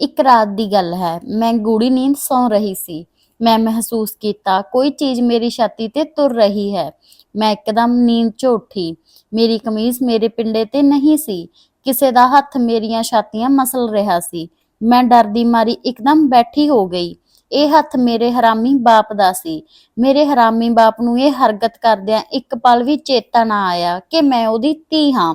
ਇੱਕ ਰਾਤ ਦੀ ਗੱਲ ਹੈ। ਮੈਂ ਗੂੜੀ ਨੀਂਦ ਸੌਂ ਰਹੀ ਸੀ। ਮੈਂ ਮਹਿਸੂਸ ਕੀਤਾ, ਕੋਈ ਚੀਜ਼ ਮੇਰੀ ਛਾਤੀ ਤੇ ਤੁਰ ਰਹੀ ਹੈ। ਮੈਂ ਇੱਕਦਮ ਨੀਂਦ 'ਚੋਂ ਉੱਠੀ। ਮੇਰੀ ਕਮੀਜ਼ ਮੇਰੇ ਪਿੰਡੇ ਤੇ ਨਹੀਂ ਸੀ। ਕਿਸੇ ਦਾ ਹੱਥ ਮੇਰੀਆਂ ਛਾਤੀਆਂ ਮਸਲ ਰਿਹਾ ਸੀ। ਮੈਂ ਡਰਦੀ ਮਾਰੀ ਇੱਕਦਮ ਬੈਠੀ ਹੋ ਗਈ। ਇਹ ਹੱਥ ਮੇਰੇ ਹਰਾਮੀ ਬਾਪ ਦਾ ਸੀ। ਮੇਰੇ ਹਰਾਮੀ ਬਾਪ ਨੂੰ ਇਹ ਹਰਕਤ ਕਰਦਿਆਂ ਇੱਕ ਪਲ ਵੀ ਚੇਤਾ ਨਾ ਆਇਆ ਕਿ ਮੈਂ ਉਹਦੀ ਧੀ ਹਾਂ।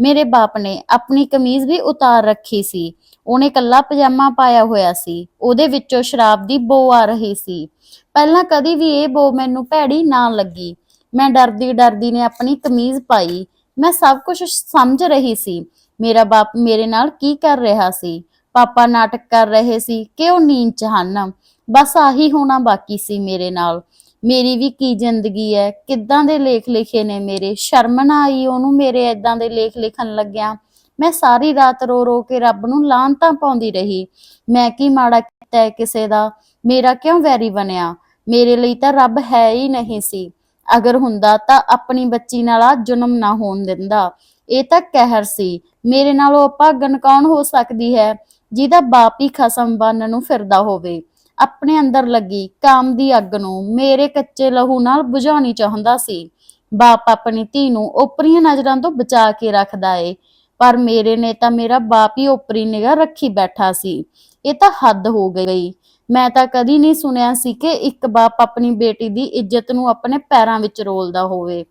ਮੇਰੇ ਬਾਪ ਨੇ ਆਪਣੀ ਕਮੀਜ਼ ਵੀ ਉਤਾਰ ਰੱਖੀ ਸੀ। ਉਹਨੇ ਕੱਲਾ ਪਜਾਮਾ ਪਾਇਆ ਹੋਇਆ ਸੀ। ਉਹਦੇ ਵਿੱਚੋਂ ਸ਼ਰਾਬ ਦੀ ਬੋ ਆ ਰਹੀ ਸੀ। ਪਹਿਲਾਂ ਕਦੀ ਵੀ ਇਹ ਬੋ ਮੈਨੂੰ ਭੈੜੀ ਨਾ ਲੱਗੀ। ਮੈਂ ਡਰਦੀ ਡਰਦੀ ਨੇ ਆਪਣੀ ਕਮੀਜ਼ ਪਾਈ। ਮੈਂ ਸਭ ਕੁਝ ਸਮਝ ਰਹੀ ਸੀ। ਮੇਰਾ ਬਾਪ ਮੇਰੇ ਨਾਲ ਕੀ ਕਰ ਰਿਹਾ ਸੀ? ਪਾਪਾ ਨਾਟਕ ਕਰ ਰਹੇ ਸੀ ਕਿ ਉਹ ਨੀਂਦ ਚ ਹਨ? ਬਸ ਆਹੀ ਹੋਣਾ ਬਾਕੀ ਸੀ ਮੇਰੇ ਨਾਲ। ਮੇਰੀ ਵੀ ਕੀ ਜ਼ਿੰਦਗੀ ਹੈ ਕਿੱਦਾਂ ਦੇ ਲੇਖ ਲਿਖੇ ਨੇ ਮੇਰੇ? ਸ਼ਰਮ ਨਾ ਆਈ ਉਹਨੂੰ ਮੇਰੇ ਇਦਾਂ ਦੇ ਲੇਖ ਲਿਖਣ ਲੱਗਿਆ। ਮੈਂ ਸਾਰੀ ਰਾਤ ਰੋ ਰੋ ਕੇ ਰੱਬ ਨੂੰ ਲਾਂਤਾਂ ਪਾਉਂਦੀ ਰਹੀ। ਮੈਂ ਕੀ ਮਾੜਾ ਕੀਤਾ ਹੈ ਕਿਸੇ ਦਾ? ਮੇਰਾ ਕਿਉਂ ਵੈਰੀ ਬਣਿਆ? ਮੇਰੇ ਲਈ ਤਾਂ ਰੱਬ ਹੈ ਹੀ ਨਹੀਂ ਸੀ। ਅਗਰ ਹੁੰਦਾ ਤਾਂ ਆਪਣੀ ਬੱਚੀ ਨਾਲ ਆ ਜਨਮ ਨਾ ਹੋਣ ਦਿੰਦਾ। ਇਹ ਤਾਂ ਕਹਿਰ ਸੀ। ਮੇਰੇ ਨਾਲ ਉਹ ਭਾਗਣ ਕੌਣ ਹੋ ਸਕਦੀ ਹੈ? ਜਿਹਦਾ ਬਾਪ ਹੀ ਖਸਮ ਬਣਨ ਨੂੰ ਫਿਰਦਾ ਹੋਵੇ। ਆਪਣੇ ਅੰਦਰ ਲੱਗੀ ਕਾਮ ਦੀ ਅੱਗ ਨੂੰ ਮੇਰੇ ਕੱਚੇ ਲਹੂ ਨਾਲ ਬੁਝਾਉਣੀ ਚਾਹੁੰਦਾ ਸੀ। ਬਾਪ ਆਪਣੀ ਧੀ ਨੂੰ ਓਪਰੀਆਂ ਨਜ਼ਰਾਂ ਤੋਂ ਬਚਾ ਕੇ ਰੱਖਦਾ ਏ। ਪਰ ਮੇਰੇ ਨੇ ਤਾਂ ਮੇਰਾ ਬਾਪ ਹੀ ਓਪਰੀ ਨਿਗਾਹ ਰੱਖੀ ਬੈਠਾ ਸੀ। ਇਹ ਤਾਂ ਹੱਦ ਹੋ ਗਈ। ਮੈਂ ਤਾਂ ਕਦੀ ਨਹੀਂ ਸੁਣਿਆ ਸੀ ਕਿ ਇੱਕ ਬਾਪ ਆਪਣੀ ਬੇਟੀ ਦੀ ਇੱਜ਼ਤ ਨੂੰ ਆਪਣੇ ਪੈਰਾਂ ਵਿੱਚ ਰੋਲਦਾ ਹੋਵੇ।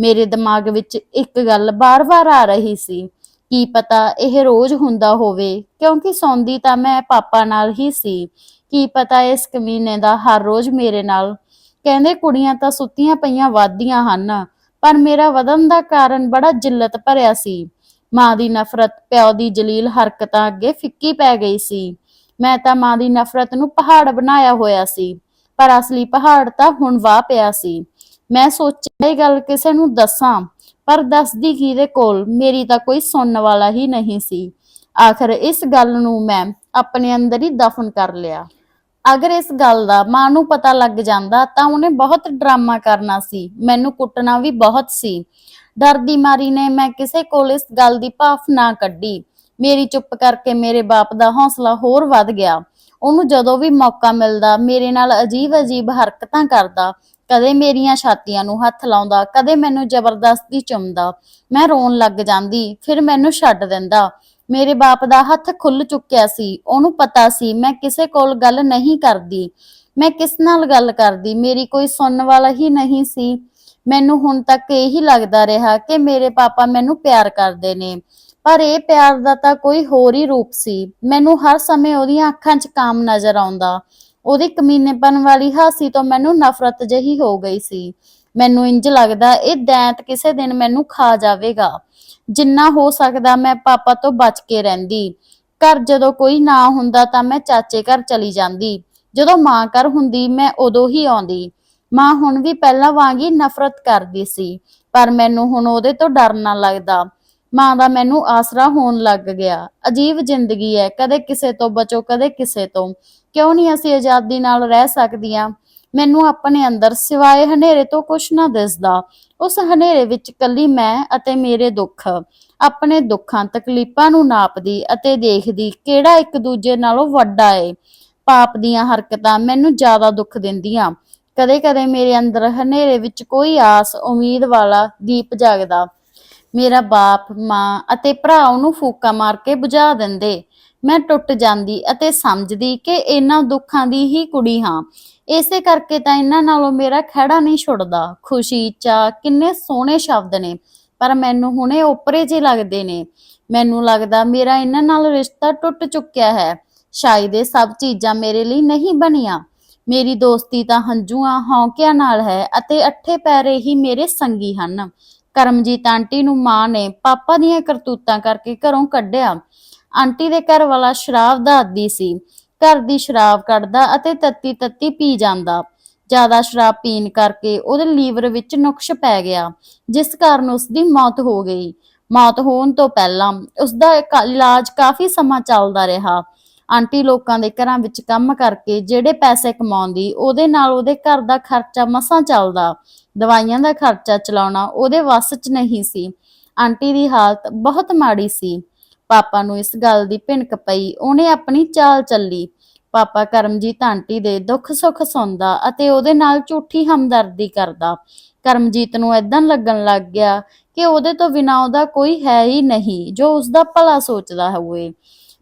ਮੇਰੇ ਦਿਮਾਗ ਵਿੱਚ ਇੱਕ ਗੱਲ ਬਾਰ-ਬਾਰ ਆ ਰਹੀ ਸੀ। ਕੀ ਪਤਾ ਇਹ ਰੋਜ਼ ਹੁੰਦਾ ਹੋਵੇ, ਕਿਉਂਕਿ ਸੌਂਦੀ ਤਾਂ ਮੈਂ ਪਾਪਾ ਨਾਲ ਹੀ ਸੀ। ਕੀ ਪਤਾ ਇਸ ਕਮੀਨੇ ਦਾ ਹਰ ਰੋਜ਼ ਮੇਰੇ ਨਾਲ। ਕਹਿੰਦੇ ਕੁੜੀਆਂ ਤਾਂ ਸੁੱਤੀਆਂ ਪਈਆਂ ਵਾਦੀਆਂ ਹਨ, ਪਰ ਮੇਰਾ ਵਧਨ ਦਾ ਕਾਰਨ ਬੜਾ ਜਿੱਲਤ ਭਰਿਆ ਸੀ। ਮਾਂ ਦੀ ਨਫ਼ਰਤ, ਪਿਓ ਦੀ ਜਲੀਲ ਹਰਕਤਾਂ ਅੱਗੇ ਫਿੱਕੀ ਪੈ ਗਈ ਸੀ। ਮੈਂ ਤਾਂ ਮਾਂ ਦੀ ਨਫ਼ਰਤ ਨੂੰ ਪਹਾੜ ਬਣਾਇਆ ਹੋਇਆ ਸੀ, ਪਰ ਅਸਲੀ ਪਹਾੜ ਤਾਂ ਹੁਣ ਵਾਹ ਪਿਆ ਸੀ। ਮੈਂ ਸੋਚਿਆ, ਇਹ ਗੱਲ ਕਿਸੇ ਨੂੰ ਦੱਸਾਂ ਪਰ ਦੱਸਦੀ ਕਿਹਦੇ ਕੋਲ? ਮੇਰੀ ਤਾਂ ਕੋਈ ਸੁਣਨ ਵਾਲਾ ਹੀ ਨਹੀਂ ਸੀ। ਆਖਰ ਇਸ ਗੱਲ ਨੂੰ ਮੈਂ ਆਪਣੇ ਅੰਦਰ ਹੀ ਦਫਨ ਕਰ ਲਿਆ। ਅਗਰ ਇਸ ਗੱਲ ਦਾ ਮਾਂ ਨੂੰ ਪਤਾ ਲੱਗ ਜਾਂਦਾ ਤਾਂ ਉਹਨੇ ਬਹੁਤ ਡਰਾਮਾ ਕਰਨਾ ਸੀ। ਮੈਨੂੰ ਕੁੱਟਣਾ ਵੀ ਬਹੁਤ ਸੀ। ਡਰ ਦੀ ਮਾਰੀ ਨੇ ਮੈਂ ਕਿਸੇ ਕੋਲ ਇਸ ਗੱਲ ਦੀ ਭਾਫ ਨਾ ਕੱਢੀ। ਮੇਰੀ ਚੁੱਪ ਕਰਕੇ ਮੇਰੇ ਬਾਪ ਦਾ ਹੌਸਲਾ ਹੋਰ ਵੱਧ ਗਿਆ। ਉਹਨੂੰ ਜਦੋਂ ਵੀ ਮੌਕਾ ਮਿਲਦਾ, ਮੇਰੇ ਨਾਲ ਅਜੀਬ-ਅਜੀਬ ਹਰਕਤਾਂ ਕਰਦਾ ਕਦੇ ਮੇਰੀਆਂ ਛਾਤੀਆਂ ਨੂੰ ਹੱਥ ਲਾਉਂਦਾ, ਕਦੇ ਮੈਨੂੰ ਜ਼ਬਰਦਸਤੀ ਚੁੰਮਦਾ। ਮੈਂ ਰੋਣ ਲੱਗ ਜਾਂਦੀ, ਫਿਰ ਮੈਨੂੰ ਛੱਡ ਦਿੰਦਾ। ਮੇਰੇ ਬਾਪ ਦਾ ਹੱਥ ਖੁੱਲ ਚੁੱਕਿਆ ਸੀ, ਉਹਨੂੰ ਪਤਾ ਸੀ ਮੈਂ ਕਿਸੇ ਕੋਲ ਗੱਲ ਨਹੀਂ ਕਰਦੀ। ਮੈਂ ਕਿਸ ਨਾਲ ਗੱਲ ਕਰਦੀ, ਮੇਰੀ ਕੋਈ ਸੁਣਨ ਵਾਲਾ ਹੀ ਨਹੀਂ ਸੀ। ਮੈਨੂੰ ਹੁਣ ਤੱਕ ਇਹੀ ਲੱਗਦਾ ਰਿਹਾ ਕਿ ਮੇਰੇ ਪਾਪਾ ਮੈਨੂੰ ਪਿਆਰ ਕਰਦੇ ਨੇ। ਪਰ ਇਹ ਪਿਆਰ ਦਾ ਤਾਂ ਕੋਈ ਹੋਰ ਹੀ ਰੂਪ ਸੀ। ਮੈਨੂੰ ਹਰ ਸਮੇਂ ਉਹਦੀਆਂ ਅੱਖਾਂ 'ਚ ਕਾਮ ਨਜ਼ਰ ਆਉਂਦਾ। ਉਹਦੀ ਕਮੀਨੇਪਨ ਵਾਲੀ ਹਾਸੀ ਤੋਂ ਮੈਨੂੰ ਨਫ਼ਰਤ ਜਹੀ ਹੋ ਗਈ ਸੀ। ਮੈਨੂੰ ਇੰਜ ਲੱਗਦਾ, ਇਹ ਦੈਂਤ ਕਿਸੇ ਦਿਨ ਮੈਨੂੰ ਖਾ ਜਾਵੇਗਾ। ਜਿੰਨਾ ਹੋ ਸਕਦਾ ਮੈਂ ਪਾਪਾ ਤੋਂ ਬਚ ਕੇ ਰਹਿੰਦੀ। ਘਰ ਜਦੋਂ ਕੋਈ ਨਾ ਹੁੰਦਾ ਤਾਂ ਮੈਂ ਚਾਚੇ ਘਰ ਚਲੀ ਜਾਂਦੀ। ਜਦੋਂ ਮਾਂ ਘਰ ਹੁੰਦੀ, ਮੈਂ ਉਦੋਂ ਹੀ ਆਉਂਦੀ। ਮਾਂ ਹੁਣ ਵੀ ਪਹਿਲਾਂ ਵਾਂਗ ਹੀ ਨਫ਼ਰਤ ਕਰਦੀ ਸੀ, ਪਰ ਮੈਨੂੰ ਹੁਣ ਉਹਦੇ ਤੋਂ ਡਰ ਨਾ ਲੱਗਦਾ। ਮਾਂ ਦਾ ਮੈਨੂੰ ਆਸਰਾ ਹੋਣ ਲੱਗ ਗਿਆ। ਅਜੀਬ ਜ਼ਿੰਦਗੀ ਹੈ, ਕਦੇ ਕਿਸੇ ਤੋਂ ਬਚੋ, ਕਦੇ ਕਿਸੇ ਤੋਂ। ਕਿਉਂ ਨਹੀਂ ਅਸੀਂ ਆਜ਼ਾਦੀ ਨਾਲ ਰਹਿ ਸਕਦੀਆਂ? ਮੈਨੂੰ ਆਪਣੇ ਅੰਦਰ ਸਿਵਾਏ ਹਨੇਰੇ ਤੋਂ ਕੁਛ ਨਾ ਦਿਸਦਾ। ਉਸ ਹਨੇਰੇ ਵਿੱਚ ਕੱਲੀ ਮੈਂ ਅਤੇ ਮੇਰੇ ਦੁੱਖ। ਆਪਣੇ ਦੁੱਖਾਂ, ਤਕਲੀਫਾਂ ਨੂੰ ਨਾਪਦੀ ਅਤੇ ਦੇਖਦੀ ਕਿਹੜਾ ਇੱਕ ਦੂਜੇ ਨਾਲੋਂ ਵੱਡਾ ਏ। ਪਾਪ ਦੀਆਂ ਹਰਕਤਾਂ ਮੈਨੂੰ ਜ਼ਿਆਦਾ ਦੁੱਖ ਦਿੰਦੀਆਂ। ਕਦੇ-ਕਦੇ ਮੇਰੇ ਅੰਦਰ ਹਨੇਰੇ ਵਿੱਚ ਕੋਈ ਆਸ, ਉਮੀਦ ਵਾਲਾ ਦੀਪ ਜਾਗਦਾ। ਮੇਰਾ ਬਾਪ, ਮਾਂ ਅਤੇ ਭਰਾ ਉਹਨੂੰ ਫੂਕਾ ਮਾਰ ਕੇ ਬੁਝਾ ਦਿੰਦੇ। ਮੈਂ ਟੁੱਟ ਜਾਂਦੀ ਅਤੇ ਸਮਝਦੀ ਕਿ ਇਹਨਾਂ ਦੁੱਖਾਂ ਦੀ ਹੀ ਕੁੜੀ ਹਾਂ। ਇਸੇ ਕਰਕੇ ਤਾਂ ਇਹਨਾਂ ਨਾਲੋਂ ਮੇਰਾ ਖਹਿੜਾ ਨਹੀਂ ਛੁੱਟਦਾ। ਖੁਸ਼ੀ ਚਾ ਕਿੰਨੇ ਸੋਹਣੇ ਸ਼ਬਦ ਨੇ, ਪਰ ਮੈਨੂੰ ਹੁਣੇ ਓਪਰੇ ਜਿਹੇ ਲੱਗਦੇ ਨੇ। ਮੈਨੂੰ ਲੱਗਦਾ ਮੇਰਾ ਇਹਨਾਂ ਨਾਲ ਰਿਸ਼ਤਾ ਟੁੱਟ ਚੁੱਕਿਆ ਹੈ। ਸ਼ਾਇਦ ਇਹ ਸਭ ਚੀਜ਼ਾਂ ਮੇਰੇ ਲਈ ਨਹੀਂ ਬਣੀਆਂ। ਮੇਰੀ ਦੋਸਤੀ ਤਾਂ ਹੰਝੂਆਂ, ਹੌਂਕਿਆਂ ਨਾਲ ਹੈ ਅਤੇ ਅੱਠੇ ਪੈਰੇ ਹੀ ਮੇਰੇ ਸੰਗੀ ਹਨ। ਕਰਮਜੀਤ ਆਂਟੀ ਨੂੰ ਮਾਂ ਨੇ ਪਾਪਾ ਦੀਆਂ ਕਰਤੂਤਾਂ ਕਰਕੇ ਘਰੋਂ ਕੱਢਿਆ। ਆਂਟੀ ਦੇ ਘਰ ਵਾਲਾ ਸ਼ਰਾਬ ਦਾ ਆਦੀ ਸੀ। ਘਰ ਦੀ ਸ਼ਰਾਬ ਕੱਢਦਾ ਅਤੇ ਤੱਤੀ ਤੱਤੀ ਪੀ ਜਾਂਦਾ। ਜ਼ਿਆਦਾ ਸ਼ਰਾਬ ਪੀਣ ਕਰਕੇ ਉਹਦੇ ਲੀਵਰ ਵਿੱਚ ਨੁਕਸ਼ ਪੈ ਗਿਆ, ਜਿਸ ਕਾਰਨ ਉਸ ਦੀ ਮੌਤ ਹੋ ਗਈ। ਮੌਤ ਹੋਣ ਤੋਂ ਪਹਿਲਾਂ ਉਸ ਦਾ ਇਲਾਜ ਕਾਫੀ ਸਮਾਂ ਚੱਲਦਾ ਰਿਹਾ। ਆਂਟੀ ਲੋਕਾਂ ਦੇ ਘਰਾਂ ਵਿੱਚ ਕੰਮ ਕਰਕੇ ਜਿਹੜੇ ਪੈਸੇ ਕਮਾਉਂਦੀ, ਉਹਦੇ ਨਾਲ ਉਹਦੇ ਘਰ ਦਾ ਖਰਚਾ ਮਸਾਂ ਚੱਲਦਾ। ਦਵਾਈਆਂ ਦਾ ਖਰਚਾ ਚਲਾਉਣਾ ਉਹਦੇ ਵੱਸ 'ਚ ਨਹੀਂ ਸੀ। ਆਂਟੀ ਦੀ ਹਾਲਤ ਬਹੁਤ ਮਾੜੀ ਸੀ। ਪਾਪਾ ਨੂੰ ਇਸ ਗੱਲ ਦੀ ਭਿਣਕ ਪਈ। ਉਹਨੇ ਆਪਣੀ ਚਾਲ ਚੱਲੀ। ਪਾਪਾ ਕਰਮਜੀਤ ਆਂਟੀ ਦੇ ਦੁੱਖ ਸੁੱਖ ਸੁਣਦਾ ਅਤੇ ਉਹਦੇ ਨਾਲ ਝੂਠੀ ਹਮਦਰਦੀ ਕਰਦਾ। ਕਰਮਜੀਤ ਨੂੰ ਏਦਾਂ ਲੱਗਣ ਲੱਗ ਗਿਆ ਕਿ ਉਹਦੇ ਤੋਂ ਬਿਨਾਂ ਉਹਦਾ ਕੋਈ ਹੈ ਹੀ ਨਹੀਂ, ਜੋ ਉਸਦਾ ਭਲਾ ਸੋਚਦਾ ਹੋਵੇ।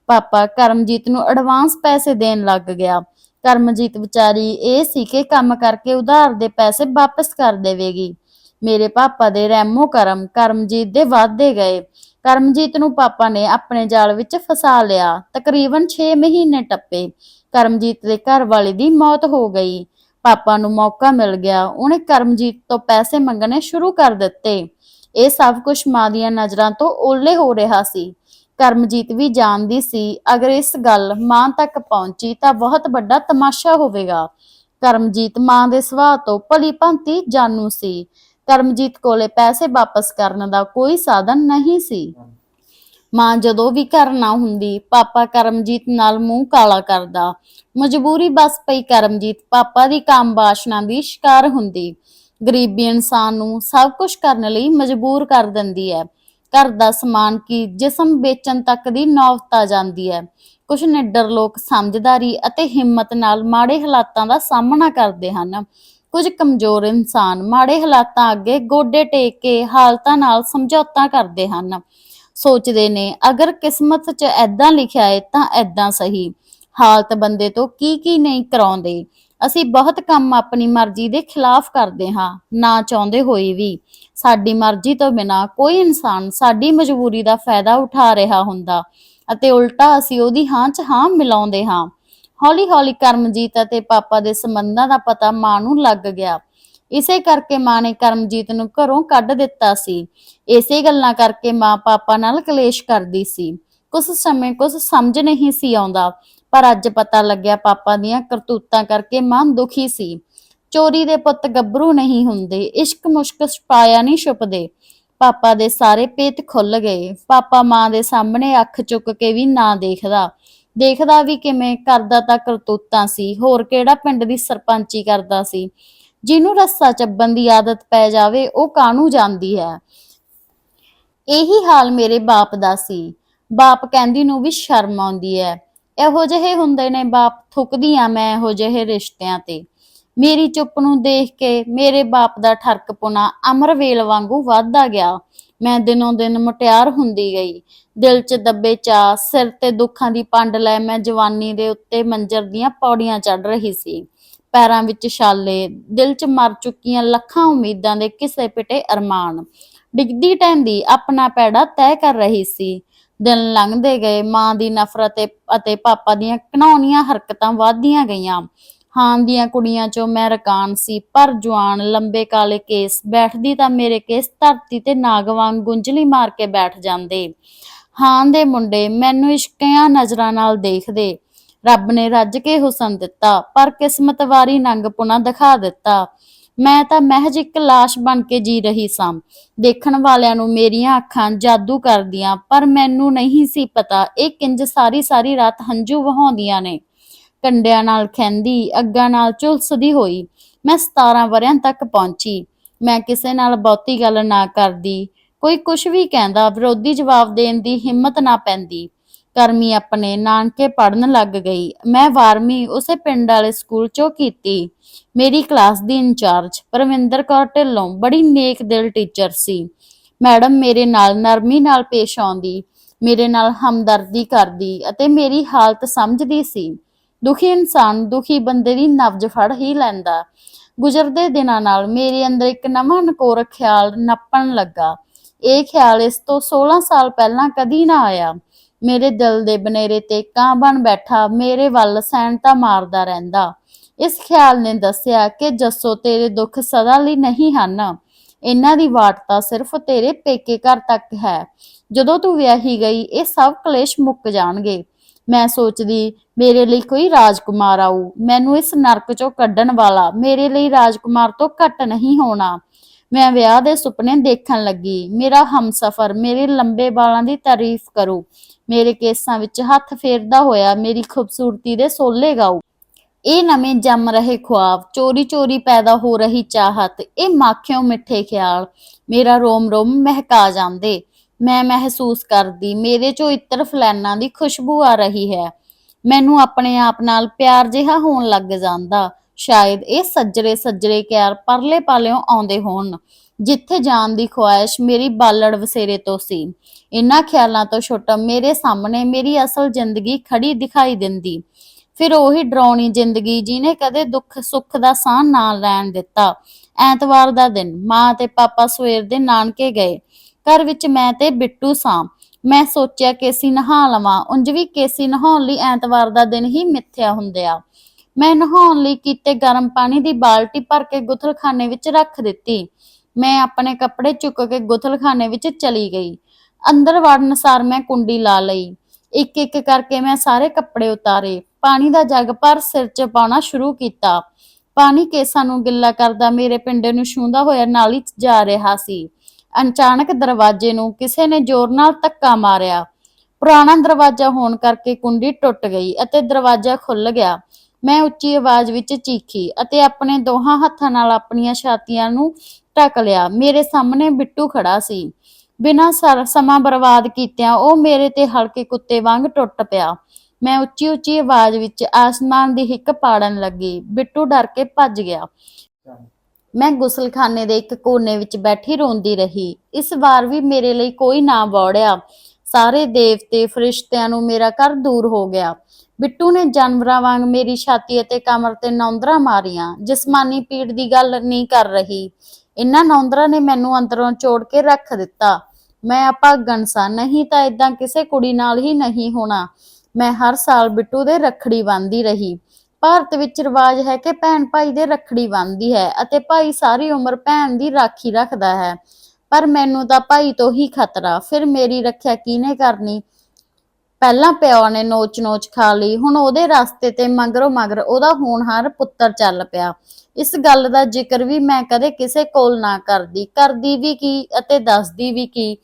ਪਾਪਾ ਕਰਮਜੀਤ ਨੂੰ ਐਡਵਾਂਸ ਪੈਸੇ ਦੇਣ ਲੱਗ ਗਿਆ। ਕਰਮਜੀਤ ਵਿਚਾਰੀ ਇਹ ਸੀ ਕਿ ਕੰਮ ਕਰਕੇ ਉਧਾਰ ਦੇ ਪੈਸੇ ਵਾਪਸ ਕਰ ਦੇਵੇਗੀ। ਮੇਰੇ ਪਾਪਾ ਦੇ ਰੈਮੋ ਕਰਮ ਕਰਮਜੀਤ ਦੇ ਵਾਧੇ ਗਏ। ਕਰਮਜੀਤ ਨੂੰ ਪਾਪਾ ਨੇ ਆਪਣੇ ਜਾਲ ਵਿੱਚ ਫਸਾ ਲਿਆ। ਤਕਰੀਬਨ 6 ਮਹੀਨੇ ਟੱਪੇ। ਕਰਮਜੀਤ ਦੇ ਘਰ ਵਾਲੇ ਦੀ ਮੌਤ ਹੋ ਗਈ। ਪਾਪਾ ਨੂੰ ਮੌਕਾ ਮਿਲ ਗਿਆ। ਉਹਨੇ ਕਰਮਜੀਤ ਤੋਂ ਪੈਸੇ ਮੰਗਣੇ ਸ਼ੁਰੂ ਕਰ ਦਿੱਤੇ। ਇਹ ਸਭ ਕੁਝ ਮਾਂ ਦੀਆਂ ਨਜ਼ਰਾਂ ਤੋਂ ਓਲੇ ਹੋ ਰਿਹਾ ਸੀ। ਕਰਮਜੀਤ ਵੀ ਜਾਣਦੀ ਸੀ, ਅਗਰ ਇਸ ਗੱਲ ਮਾਂ ਤੱਕ ਪਹੁੰਚੀ ਤਾਂ ਬਹੁਤ ਵੱਡਾ ਤਮਾਸ਼ਾ ਹੋਵੇਗਾ। ਕਰਮਜੀਤ ਮਾਂ ਦੇ ਸੁਭਾਅ ਤੋਂ ਭਲੀ ਭਾਂਤੀ ਜਾਣੂ ਸੀ। ਕਰਮਜੀਤ ਕੋਲੇ ਪੈਸੇ ਵਾਪਸ ਕਰਨ ਦਾ ਕੋਈ ਸਾਧਨ ਨਹੀਂ ਸੀ। ਮਾਂ ਜਦੋਂ ਵੀ ਘਰ ਨਾ ਹੁੰਦੀ, ਪਾਪਾ ਕਰਮਜੀਤ ਨਾਲ ਮੂੰਹ ਕਾਲਾ ਕਰਦਾ। ਮਜਬੂਰੀ ਬਸ ਪਈ ਕਰਮਜੀਤ, ਪਾਪਾ ਦੀ ਕਾਮ ਬਾਸ਼ਨਾ ਦੀ ਸ਼ਿਕਾਰ ਹੁੰਦੀ। ਗਰੀਬੀ ਇਨਸਾਨ ਨੂੰ ਸਭ ਕੁਝ ਕਰਨ ਲਈ ਮਜਬੂਰ ਕਰ ਦਿੰਦੀ ਹੈ। ਘਰ ਦਾ ਸਮਾਨ ਕੀ ਜਿਸਮ ਵੇਚਣ ਤੱਕ ਦੀ ਨੌਬਤ ਆ ਜਾਂਦੀ ਹੈ। ਕੁਝ ਨਿੱਡਰ ਲੋਕ ਸਮਝਦਾਰੀ ਅਤੇ ਹਿੰਮਤ ਨਾਲ ਮਾੜੇ ਹਾਲਾਤਾਂ ਦਾ ਸਾਹਮਣਾ ਕਰਦੇ ਹਨ। ਕੁਝ ਕਮਜ਼ੋਰ ਇਨਸਾਨ ਮਾੜੇ ਹਾਲਾਤਾਂ ਅੱਗੇ ਗੋਡੇ ਟੇਕ ਕੇ ਹਾਲਤਾਂ ਨਾਲ ਸਮਝੌਤਾ ਕਰਦੇ ਹਨ। ਸੋਚਦੇ ਨੇ, ਅਗਰ ਕਿਸਮਤ 'ਚ ਐਦਾਂ ਲਿਖਿਆ ਏ ਤਾਂ ਐਦਾਂ ਸਹੀ। ਹਾਲਤ ਬੰਦੇ ਤੋਂ ਕੀ ਕੀ ਨਹੀਂ ਕਰਾਉਂਦੇ। ਅਸੀਂ ਬਹੁਤ ਕੰਮ ਆਪਣੀ ਮਰਜ਼ੀ ਦੇ ਖਿਲਾਫ ਕਰਦੇ ਹਾਂ, ਨਾ ਚਾਹੁੰਦੇ ਹੋਏ ਵੀ। ਸਾਡੀ ਮਰਜ਼ੀ ਤੋਂ ਬਿਨਾ ਕੋਈ ਇਨਸਾਨ ਸਾਡੀ ਮਜਬੂਰੀ ਦਾ ਫਾਇਦਾ ਉਠਾ ਰਿਹਾ ਹੁੰਦਾ ਅਤੇ ਉਲਟਾ ਅਸੀਂ ਉਹਦੀ ਹਾਂ 'ਚ ਹਾਂ ਮਿਲਾਉਂਦੇ ਹਾਂ। ਹੌਲੀ-ਹੌਲੀ ਕਰਮਜੀਤ ਅਤੇ ਪਾਪਾ ਦੇ ਸੰਬੰਧਾਂ ਦਾ ਪਤਾ ਮਾਂ ਨੂੰ ਲੱਗ ਗਿਆ। ਇਸੇ ਕਰਕੇ ਮਾਂ ਨੇ ਕਰਮਜੀਤ ਨੂੰ ਘਰੋਂ ਕੱਢ ਦਿੱਤਾ ਸੀ। ਇਸੇ ਗੱਲਾਂ ਕਰਕੇ ਮਾਂ ਪਾਪਾ ਨਾਲ ਕਲੇਸ਼ ਕਰਦੀ ਸੀ। ਕੁਝ ਸਮੇਂ ਕੁਝ ਸਮਝ ਨਹੀਂ ਸੀ ਆਉਂਦਾ, ਪਰ ਅੱਜ ਪਤਾ ਲੱਗਿਆ ਪਾਪਾ ਦੀਆਂ ਕਰਤੂਤਾਂ ਕਰਕੇ ਮਾਂ ਦੁਖੀ ਸੀ। ਚੋਰੀ ਦੇ ਪੁੱਤ ਗੱਭਰੂ ਨਹੀਂ ਹੁੰਦੇ, ਇਸ਼ਕ ਮੁਸ਼ਕ ਛਪਾਇਆ ਨਹੀਂ ਛੁਪਦੇ। ਪਾਪਾ ਦੇ ਸਾਰੇ ਪੇਤ ਖੁੱਲ ਗਏ। ਪਾਪਾ ਮਾਂ ਦੇ ਸਾਹਮਣੇ ਅੱਖ ਚੁੱਕ ਕੇ ਵੀ ਨਾ ਦੇਖਦਾ। ਦੇਖਦਾ ਵੀ ਕਿਵੇਂ ਕਰਦਾ ਤਾਂ ਕਰਤੂਤਾਂ ਸੀ, ਹੋਰ ਕਿਹੜਾ ਪਿੰਡ ਦੀ ਸਰਪੰਚੀ ਕਰਦਾ ਸੀ। ਜਿਹਨੂੰ ਰੱਸਾ ਚੱਬਣ ਦੀ ਆਦਤ ਪੈ ਜਾਵੇ, ਉਹ ਕਾਹਨੂੰ ਜਾਂਦੀ ਹੈ? ਇਹੀ ਹਾਲ ਮੇਰੇ ਬਾਪ ਦਾ ਸੀ। ਬਾਪ ਕਹਿੰਦੀ ਨੂੰ ਵੀ ਸ਼ਰਮ ਆਉਂਦੀ ਹੈ। ਇਹੋ ਜਿਹੇ ਹੁੰਦੇ ਨੇ ਬਾਪ, ਥੁੱਕਦੀ ਆ ਮੈਂ ਇਹੋ ਜਿਹੇ ਰਿਸ਼ਤਿਆਂ ਤੇ। ਮੇਰੀ ਚੁੱਪ ਨੂੰ ਦੇਖ ਕੇ ਮੇਰੇ ਬਾਪ ਦਾ ਠਰਕਪੁਣਾ ਅਮਰਵੇਲ ਵਾਂਗੂ ਵੱਧਦਾ ਗਿਆ। ਮੈਂ ਦਿਨੋਂ ਦਿਨ ਮੁਟਿਆਰ ਹੁੰਦੀ ਗਈ। ਦਿਲ 'ਚ ਦੱਬੇ ਚਾ ਸਿਰ ਤੇ ਦੁੱਖਾਂ ਦੀ ਪੰਡ ਲੈ ਮੈਂ ਜਵਾਨੀ ਦੇ ਉੱਤੇ ਮੰਜਰ ਦੀਆਂ ਪੌੜੀਆਂ ਚੜ ਰਹੀ ਸੀ। ਪੈਰਾਂ ਵਿੱਚ ਛਾਲੇ, ਦਿਲ 'ਚ ਮਰ ਚੁੱਕੀਆਂ ਲੱਖਾਂ ਉਮੀਦਾਂ ਦੇ ਕਿਸੇ ਪਿਟੇ ਅਰਮਾਨ। ਡਿੱਗਦੀ ਟੈਂਦੀ ਆਪਣਾ ਪੈੜਾ ਤੈਅ ਕਰ ਰਹੀ ਸੀ। ਦਿਨ ਲੰਘਦੇ ਗਏ, ਮਾਂ ਦੀ ਨਫ਼ਰਤ ਅਤੇ ਪਾਪਾ ਦੀਆਂ ਘਿਨਾਉਣੀਆਂ ਹਰਕਤਾਂ ਵਧਦੀਆਂ ਗਈਆਂ। ਹਾਂ ਦੀਆਂ ਕੁੜੀਆਂ ਚੋਂ ਮੈਂ ਰਕਾਨ ਸੀ, ਪਰ ਜਵਾਨ ਲੰਬੇ ਕਾਲੇ ਕੇਸ, ਬੈਠਦੀ ਤਾਂ ਮੇਰੇ ਕੇਸ, ਧਰਤੀ ਤੇ ਨਾਗ ਵਾਂਗ ਗੁੰਝਲੀ ਮਾਰ ਕੇ ਬੈਠ ਜਾਂਦੇ। ਹਾਂ ਦੇ ਮੁੰਡੇ ਮੈਨੂੰ ਇਸ਼ਕਿਆਂ ਨਜ਼ਰਾਂ ਨਾਲ ਦੇਖਦੇ। ਰੱਬ ਨੇ ਰੱਜ ਕੇ ਹੁਸਨ ਦਿੱਤਾ, ਪਰ ਕਿਸਮਤ ਵਾਰੀ ਨੰਗ ਪੁਣਾ ਦਿਖਾ ਦਿੱਤਾ। ਮੈਂ ਤਾਂ ਮਹਿਜ ਇੱਕ ਲਾਸ਼ ਬਣ ਕੇ ਜੀ ਰਹੀ ਸਾਂ। ਦੇਖਣ ਵਾਲਿਆਂ ਨੂੰ ਮੇਰੀਆਂ ਅੱਖਾਂ ਜਾਦੂ ਕਰਦੀਆਂ, ਪਰ ਮੈਨੂੰ ਨਹੀਂ ਸੀ ਪਤਾ ਇਹ ਕਿੰਜ ਸਾਰੀ ਸਾਰੀ ਰਾਤ ਹੰਝੂ ਵਹਾਉਂਦੀਆਂ ਨੇ। ਕੰਡਿਆਂ ਨਾਲ ਖੈਂਦੀ ਅੱਗਾਂ ਨਾਲ ਝੁਲਸਦੀ ਹੋਈ, ਮੈਂ 17 ਵਰਿਆਂ ਤੱਕ ਪਹੁੰਚੀ। ਮੈਂ ਕਿਸੇ ਨਾਲ ਬਹੁਤੀ ਗੱਲ ਨਾ ਕਰਦੀ। ਕੋਈ ਕੁਝ ਵੀ ਕਹਿੰਦਾ, ਵਿਰੋਧੀ ਜਵਾਬ ਦੇਣ ਦੀ ਹਿੰਮਤ ਨਾ ਪੈਂਦੀ। ਕਰਮੀ ਆਪਣੇ ਨਾਨਕੇ ਪੜਨ ਲੱਗ ਗਈ। ਮੈਂ 12ਵੀਂ ਉਸੇ ਪਿੰਡ ਵਾਲੇ ਸਕੂਲ ਚੋਂ ਕੀਤੀ। ਮੇਰੀ ਕਲਾਸ ਦੀ ਇੰਚਾਰਜ ਪਰਮਿੰਦਰ ਕੌਰ ਢਿੱਲੋਂ ਬੜੀ ਨੇਕ ਦਿਲ ਟੀਚਰ ਸੀ। ਮੈਡਮ ਮੇਰੇ ਨਾਲ ਨਰਮੀ ਨਾਲ ਪੇਸ਼ ਆਉਂਦੀ, ਮੇਰੇ ਨਾਲ ਹਮਦਰਦੀ ਕਰਦੀ ਅਤੇ ਮੇਰੀ ਹਾਲਤ ਸਮਝਦੀ ਸੀ। ਦੁਖੀ ਇਨਸਾਨ ਦੁਖੀ ਬੰਦੇ ਦੀ ਨਬਜ਼ ਫੜ ਹੀ ਲੈਂਦਾ। ਗੁਜ਼ਰਦੇ ਦਿਨਾਂ ਨਾਲ ਮੇਰੇ ਅੰਦਰ ਇੱਕ ਨਵਾਂ ਨਕੋਰ ਖਿਆਲ ਨੱਪਣ ਲੱਗਾ। ਇਹ ਖਿਆਲ ਇਸ ਤੋਂ 16 ਸਾਲ ਪਹਿਲਾਂ ਕਦੀ ਨਾ ਆਇਆ। ਮੇਰੇ ਦਿਲ ਦੇ ਬਨੇਰੇ ਤੇ ਕਾਂ ਬਣ ਬੈਠਾ, ਮੇਰੇ ਵੱਲ ਸੈਨਤਾ ਮਾਰਦਾ ਰਹਿੰਦਾ। ਇਸ ਖਿਆਲ ਨੇ ਦੱਸਿਆ ਕਿ ਜੱਸੋ, ਤੇਰੇ ਦੁੱਖ ਸਦਾ ਲਈ ਨਹੀਂ ਹਨ। ਇਹਨਾਂ ਦੀ ਵਾਟ ਤਾਂ ਸਿਰਫ ਤੇਰੇ ਪੇਕੇ ਘਰ ਤੱਕ ਹੈ। ਜਦੋਂ ਤੂੰ ਵਿਆਹੀ ਗਈ, ਇਹ ਸਭ ਕਲੇਸ਼ ਮੁੱਕ ਜਾਣਗੇ। ਮੈਂ ਸੋਚਦੀ, ਮੇਰੇ ਲਈ ਕੋਈ ਰਾਜਕੁਮਾਰ ਆਊ। ਮੈਨੂੰ ਇਸ ਨਰਕ ਚੋਂ ਕੱਢਣ ਵਾਲਾ, ਮੇਰੇ ਲਈ ਰਾਜਕੁਮਾਰ ਤੋਂ ਘੱਟ ਨਹੀਂ ਹੋਣਾ। ਮੈਂ ਵਿਆਹ ਦੇ ਸੁਪਨੇ ਦੇਖਣ ਲੱਗੀ। ਮੇਰਾ ਹਮਸਫਰ, ਮੇਰੇ ਲੰਬੇ ਵਾਲਾਂ ਦੀ ਤਾਰੀਫ ਕਰੂ। ਮੇਰੇ ਕੇਸਾਂ ਵਿੱਚ ਹੱਥ ਫੇਰਦਾ ਹੋਇਆ, ਮੇਰੀ ਖੂਬਸੂਰਤੀ ਦੇ ਸੋਲੇ ਗਾਉ ਇਹ ਨਵੇਂ ਜੰਮ ਰਹੇ ਖੁਆਬ ਚੋਰੀ ਚੋਰੀ ਪੈਦਾ ਹੋ ਰਹੀ ਚਾਹਤ, ਇਹ ਮਾਖਿਓ ਮਿੱਠੇ ਖਿਆਲ। ਮੇਰਾ ਰੋਮ ਰੋਮ ਮਹਿਕਾ ਜਾਂਦੇ। ਮੈਂ ਮਹਿਸੂਸ ਕਰਦੀ, ਮੇਰੇ ਚੋਂ ਇਤਰ ਫਲੈਨਾਂ ਦੀ ਖੁਸ਼ਬੂ ਆ ਰਹੀ ਹੈ। ਮੈਨੂੰ ਆਪਣੇ ਆਪ ਨਾਲ ਪਿਆਰ ਜਿਹਾ ਹੋਣ ਲੱਗ ਜਾਂਦਾ। ਸ਼ਾਇਦ ਇਹ ਸੱਜਰੇ ਸੱਜਰੇ ਕਹਿਰ ਪਰਲੇ ਪਾਲਿਓਂ ਆਉਂਦੇ ਹੋਣ, ਜਿੱਥੇ ਜਾਣ ਦੀ ਖੁਆਇਸ਼ ਮੇਰੀ ਬਾਲੜ ਵਸੇਰੇ ਤੋਂ ਸੀ। ਇਨ੍ਹਾਂ ਖਿਆਲਾਂ ਤੋਂ ਛੁੱਟ ਮੇਰੇ ਸਾਹਮਣੇ ਮੇਰੀ ਅਸਲ ਜ਼ਿੰਦਗੀ ਖੜੀ ਦਿਖਾਈ ਦਿੰਦੀ। ਫਿਰ ਉਹੀ ਡਰਾਉਣੀ ਜ਼ਿੰਦਗੀ ਜਿਹਨੇ ਕਦੇ ਦੁੱਖ ਸੁੱਖ ਦਾ ਸਾਹ ਨਾ ਲੈਣ ਦਿੱਤਾ। ਐਤਵਾਰ ਦਾ ਦਿਨ, ਮਾਂ ਤੇ ਪਾਪਾ ਸਵੇਰ ਦੇ ਨਾਨਕੇ ਗਏ। ਘਰ ਵਿੱਚ ਮੈਂ ਤੇ ਬਿੱਟੂ ਸਾਂ। ਮੈਂ ਸੋਚਿਆ ਕੇਸੀ ਨਹਾ ਲਵਾਂ। ਉਂਝ ਵੀ ਕੇਸੀ ਨਹਾਉਣ ਲਈ ਐਤਵਾਰ ਦਾ ਦਿਨ ਹੀ ਮਿੱਥਿਆ ਹੁੰਦਿਆ। ਮੈਂ ਨਹਾਉਣ ਲਈ ਕੀਤੇ ਗਰਮ ਪਾਣੀ ਦੀ ਬਾਲਟੀ ਭਰ ਕੇ ਗੁਥਲਖਾਨੇ ਵਿੱਚ ਰੱਖ ਦਿੱਤੀ। ਮੈਂ ਆਪਣੇ ਕੱਪੜੇ ਚੁੱਕ ਕੇ ਗੁਥਲਖਾਨੇ ਵਿੱਚ ਚਲੀ ਗਈ। ਅੰਦਰ ਵੜਨ ਸਾਰ ਮੈਂ ਕੁੰਡੀ ਲਾ ਲਈ। ਇੱਕ ਇੱਕ ਕਰਕੇ ਮੈਂ ਸਾਰੇ ਕੱਪੜੇ ਉਤਾਰੇ। ਪਾਣੀ ਦਾ ਜੱਗ ਭਰ ਸਿਰ 'ਚ ਪਾਉਣਾ ਸ਼ੁਰੂ ਕੀਤਾ। ਪਾਣੀ ਕੇਸਾਂ ਨੂੰ ਗਿੱਲਾ ਕਰਦਾ ਮੇਰੇ ਪਿੰਡੇ ਨੂੰ ਛੂੰਦਾ ਹੋਇਆ ਨਾਲੀ 'ਚ ਜਾ ਰਿਹਾ ਸੀ। ਅਚਾਨਕ ਦਰਵਾਜ਼ੇ ਨੂੰ ਕਿਸੇ ਨੇ ਜ਼ੋਰ ਨਾਲ ਧੱਕਾ ਮਾਰਿਆ। ਪੁਰਾਣਾ ਦਰਵਾਜ਼ਾ ਹੋਣ ਕਰਕੇ ਕੁੰਡੀ ਟੁੱਟ ਗਈ ਅਤੇ ਦਰਵਾਜ਼ਾ ਖੁੱਲ ਗਿਆ। ਮੈਂ ਉੱਚੀ ਆਵਾਜ਼ ਵਿੱਚ ਚੀਖੀ ਅਤੇ ਆਪਣੇ ਦੋਹਾਂ ਹੱਥਾਂ ਨਾਲ ਆਪਣੀਆਂ ਛਾਤੀਆਂ ਨੂੰ ਢੱਕ ਲਿਆ। ਮੇਰੇ ਸਾਹਮਣੇ ਬਿੱਟੂ ਖੜਾ ਸੀ। ਬਿਨਾਂ ਸਰ, ਸਮਾਂ ਬਰਬਾਦ ਕੀਤਿਆਂ ਉਹ ਮੇਰੇ ਤੇ ਹਲਕੇ ਕੁੱਤੇ ਵਾਂਗ ਟੁੱਟ ਪਿਆ। ਮੈਂ ਉੱਚੀ ਉੱਚੀ ਆਵਾਜ਼ ਵਿੱਚ ਆਸਮਾਨ ਦੀ ਹਿੱਕ ਪਾੜਨ ਲੱਗੀ। ਬਿੱਟੂ ਡਰ ਕੇ ਭੱਜ ਗਿਆ। ਮੈਂ ਗੁਸਲਖਾਨੇ ਦੇ ਇੱਕ ਕੋਨੇ ਵਿੱਚ ਬੈਠੀ ਰੋਂਦੀ ਰਹੀ। ਇਸ ਵਾਰ ਵੀ ਮੇਰੇ ਲਈ ਕੋਈ ਨਾ ਵੜਿਆ। ਸਾਰੇ ਦੇਵਤੇ ਫਰਿਸ਼ਤਿਆਂ ਨੂੰ ਮੇਰਾ ਘਰ ਦੂਰ ਹੋ ਗਿਆ। ਬਿੱਟੂ ਨੇ ਜਾਨਵਰਾਂ ਵਾਂਗ ਮੇਰੀ ਛਾਤੀ ਅਤੇ ਕਮਰ ਤੇ ਨੌਂਦਰਾਂ ਮਾਰੀਆਂ। ਜਿਸਮਾਨੀ ਪੀੜ ਦੀ ਗੱਲ ਨਹੀਂ ਕਰ ਰਹੀ। ਇਹਨਾਂ ਨੌਂਦਰਾਂ ਨੇ ਮੈਨੂੰ ਅੰਦਰੋਂ ਚੋੜ ਕੇ ਰੱਖ ਦਿੱਤਾ। ਮੈਂ ਅਪਾਗਣ ਸਾਂ। ਨਹੀਂ ਤਾਂ ਇਦਾਂ ਕਿਸੇ ਕੁੜੀ ਨਾਲ ਹੀ ਨਹੀਂ ਹੋਣਾ। ਮੈਂ ਹਰ ਸਾਲ ਬਿੱਟੂ ਦੇ ਰੱਖੜੀ ਬੰਨ੍ਹਦੀ ਰਹੀ। ਭਾਰਤ ਵਿੱਚ ਰਿਵਾਜ ਹੈ ਕਿ ਭੈਣ ਭਾਈ ਦੇ ਰੱਖੜੀ ਬੰਨ੍ਹਦੀ ਹੈ ਅਤੇ ਭਾਈ ਸਾਰੀ ਉਮਰ ਭੈਣ ਦੀ ਰਾਖੀ ਰੱਖਦਾ ਹੈ। ਪਰ ਮੈਨੂੰ ਤਾਂ ਭਾਈ ਤੋਂ ਹੀ ਖਤਰਾ, ਫਿਰ ਮੇਰੀ ਰੱਖਿਆ ਕਿਹਨੇ ਕਰਨੀ? ਪਹਿਲਾਂ ਪਿਓ ਨੇ ਨੋਚ-ਨੋਚ ਖਾ ਲਈ, ਹੁਣ ਉਹਦੇ ਰਸਤੇ ਤੇ ਮਗਰੋਂ ਮਗਰ ਉਹਦਾ ਹੋਣਹਾਰ ਪੁੱਤਰ ਚੱਲ ਪਿਆ। ਇਸ ਗੱਲ ਦਾ ਜ਼ਿਕਰ ਵੀ ਮੈਂ ਕਦੇ ਕਿਸੇ ਕੋਲ ਨਾ ਕਰਦੀ। ਕਰਦੀ ਵੀ ਕੀ ਅਤੇ ਦੱਸਦੀ ਵੀ ਕੀ?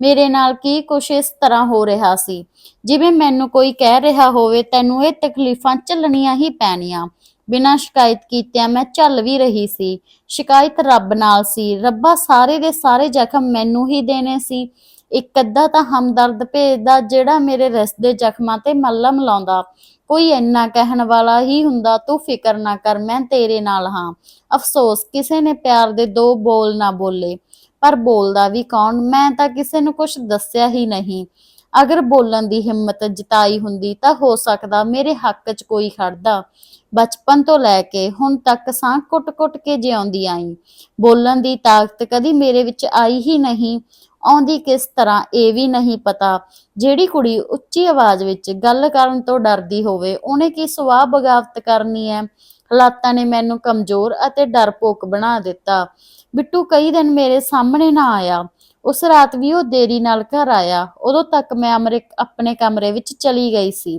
ਮੇਰੇ ਨਾਲ ਕੀ ਕੁਛ ਇਸ ਤਰ੍ਹਾਂ ਹੋ ਰਿਹਾ ਸੀ? ਜਿਵੇਂ ਮੈਨੂੰ ਕੋਈ ਕਹਿ ਰਿਹਾ ਹੋਵੇ, ਤੈਨੂੰ ਇਹ ਤਕਲੀਫਾਂ ਝੱਲਣੀਆਂ ਹੀ ਪੈਣੀਆਂ। ਬਿਨਾਂ ਸ਼ਿਕਾਇਤ ਕੀਤਿਆਂ ਮੈਂ ਝੱਲ ਵੀ ਰਹੀ ਸੀ। ਸ਼ਿਕਾਇਤ ਰੱਬ ਨਾਲ ਸੀ। ਰੱਬਾ ਸਾਰੇ ਦੇ ਸਾਰੇ ਜ਼ਖਮ ਮੈਨੂੰ ਹੀ ਦੇਣੇ ਸੀ। ਇੱਕ ਅੱਧਾ ਤਾਂ ਹਮਦਰਦ ਭੇਜਦਾ ਜਿਹੜਾ ਮੇਰੇ ਰਿਸ ਦੇ ਜ਼ਖਮਾਂ ਤੇ ਮੱਲਮ ਲਾਉਂਦਾ। ਕੋਈ ਇੰਨਾ ਕਹਿਣ ਵਾਲਾ ਹੀ ਹੁੰਦਾ, ਤੂੰ ਫਿਕਰ ਨਾ ਕਰ, ਮੈਂ ਤੇਰੇ ਨਾਲ ਹਾਂ। ਅਫਸੋਸ, ਕਿਸੇ ਨੇ ਪਿਆਰ ਦੇ ਦੋ ਬੋਲ ਨਾ ਬੋਲੇ। ਪਰ ਬੋਲਦਾ ਵੀ ਕੌਣ? ਮੈਂ ਤਾਂ ਕਿਸੇ ਨੂੰ ਕੁਝ ਦੱਸਿਆ ਹੀ ਨਹੀਂ। ਅਗਰ ਬੋਲਣ ਦੀ ਹਿੰਮਤ ਜਤਾਈ ਹੁੰਦੀ ਤਾਂ ਹੋ ਸਕਦਾ ਮੇਰੇ ਹੱਕ 'ਚ ਕੋਈ ਖੜਦਾ। ਬਚਪਨ ਤੋਂ ਲੈ ਕੇ ਹੁਣ ਤੱਕ ਸਾਹ ਕੁੱਟ-ਕੁੱਟ ਕੇ ਜਿਉਂਦੀ ਆਈ। ਬੋਲਣ ਦੀ ਤਾਕਤ ਕਦੀ ਮੇਰੇ ਵਿੱਚ ਆਈ ਹੀ ਨਹੀਂ। ਆਉਂਦੀ ਕਿਸ ਤਰ੍ਹਾਂ ਇਹ ਵੀ ਨਹੀਂ ਪਤਾ। ਜਿਹੜੀ ਕੁੜੀ ਉੱਚੀ ਆਵਾਜ਼ ਵਿੱਚ ਗੱਲ ਕਰਨ ਤੋਂ ਡਰਦੀ ਹੋਵੇ, ਉਹਨੇ ਕੀ ਸਵਾਹ ਬਗਾਵਤ ਕਰਨੀ ਹੈ? ਹਾਲਾਤਾਂ ਨੇ ਮੈਨੂੰ ਕਮਜ਼ੋਰ ਅਤੇ ਡਰਪੋਕ ਬਣਾ ਦਿੱਤਾ। ਬਿੱਟੂ ਕਈ ਦਿਨ ਮੇਰੇ ਸਾਹਮਣੇ ਨਾ ਆਇਆ। ਉਸ ਰਾਤ ਵੀ ਉਹ ਦੇਰੀ ਨਾਲ ਘਰ ਆਇਆ। ਉਦੋਂ ਤੱਕ ਮੈਂ ਅਮਰੇ ਆਪਣੇ ਕਮਰੇ ਵਿੱਚ ਚਲੀ ਗਈ ਸੀ।